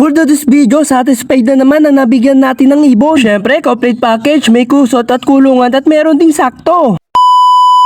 For this video, satisfied na naman na nabigyan natin ng ibon. Syempre, complete package, may kusot at kulungan at meron ding sakto.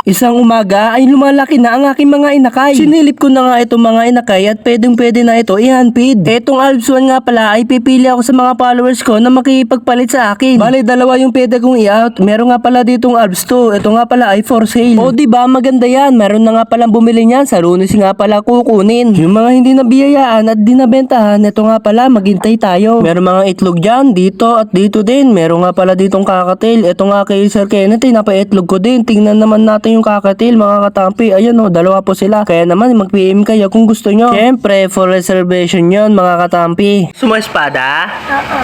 Isang umaga ay lumalaki na ang aking mga inakay. Sinilip ko na nga itong mga inakay at pwedeng pwede na ito i-handfeed. Etong Alps 1 nga pala ay pipili ako sa mga followers ko na makikipagpalit sa akin. Bale, dalawa yung pwede kong i-out. Meron nga pala ditong Alps 2. Ito nga pala ay for sale. O di ba maganda yan. Meron na nga palang bumili niyan. Sa lunes nga pala kukunin. Yung mga hindi nabiyayaan at di nabentahan, ito nga pala maghintay tayo. Meron mga itlog dyan, dito at dito din. Meron nga pala ditong kakatil. Ito nga kay Sir Kenneth, napaitlog ko din. Tingnan naman natin yung kakatil, mga katampi. Ayun o, dalawa po sila. Kaya naman, mag-PM kayo kung gusto nyo. Siyempre, for reservation yon mga katampi. Suma espada? Oo.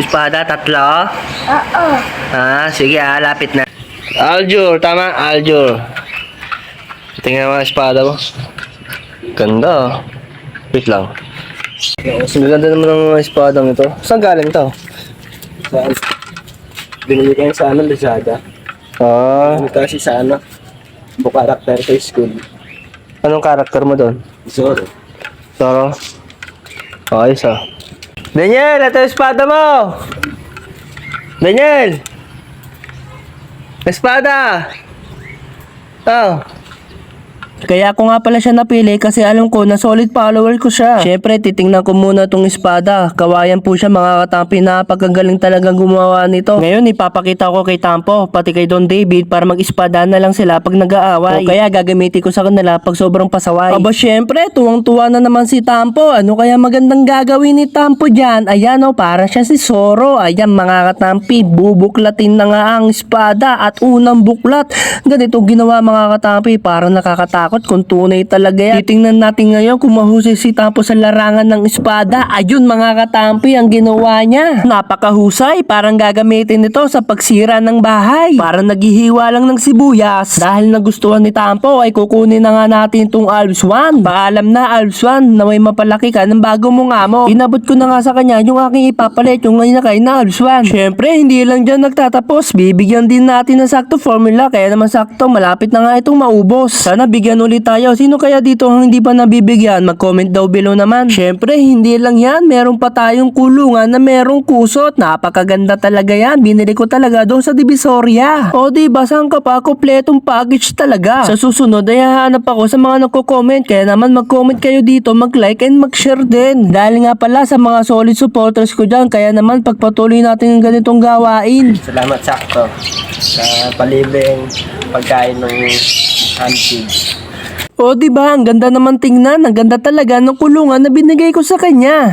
Espada, tatlo? Oo. Ah, sige ah, lapit na. Aljur, tama, Aljur. Tingnan mo ang espada mo. Ganda oh. Wait lang. Mas ganda naman ng espadang ito. Saan galing to? Saan? Binili ko yung sa ano, Lazada. Ah, Ano kasi sa ano? Bukarak High School. anong karakter mo doon? Zoro. Toro. Ayos ah. Daniel, ito yung espada mo! Daniel! Espada! Oh. Kaya ako nga pala siya napili kasi alam ko na solid follower ko siya. Siyempre, titingnan ko muna tong espada. Kawayan po siya mga katampi na pagkagaling talagang gumawa nito. Ngayon, ipapakita ko kay Tampo, pati kay Don David para mag-espada na lang sila pag nag-aaway. O kaya gagamitin ko sa kanila pag sobrang pasaway. Aba, siyempre, tuwang-tuwa na naman si Tampo. Ano kaya magandang gagawin ni Tampo dyan? Ayan o, para siya si Zoro. Ayan mga katampi, bubuklatin na nga ang espada at unang buklat. Ganito ginawa mga katampi, parang nakakatakot kung tunay talaga yan. Titingnan natin ngayon kung mahusay si Tampo sa larangan ng espada. Ayun mga katampi, ang ginawa niya. Napakahusay, parang gagamitin ito sa pagsira ng bahay. Parang naghihiwa lang ng sibuyas. Dahil nagustuhan ni Tampo ay kukunin na nga natin itong Alps 1. Paalam na Alps 1 na may mapalaki ka ng bago mong amo. Inabot ko na nga sa kanya yung aking ipapalit yung ngayon na kay na Alps 1. Syempre, hindi lang dyan nagtatapos. Bibigyan din natin ng sakto formula kaya naman sakto malapit na nga itong maubos. Sana bigyan ulit tayo. Sino kaya dito ang hindi pa nabibigyan? Mag-comment daw below naman. Syempre, hindi lang yan. Meron pa tayong kulungan na merong kusot. Napakaganda talaga yan. Binili ko talaga doon sa Divisoria. O diba, saan ka pa? Kompletong package talaga. Sa susunod ay hahanap ako sa mga nagko-comment. Kaya naman mag-comment kayo dito, mag-like and mag-share din. Dahil nga pala sa mga solid supporters ko dyan. Kaya naman pagpatuloy natin ang ganitong gawain. Salamat sakto sa palibing pagkain ng handfeed. O di ba ang ganda naman tingnan, ang ganda talaga ng kulungan na binigay ko sa kanya.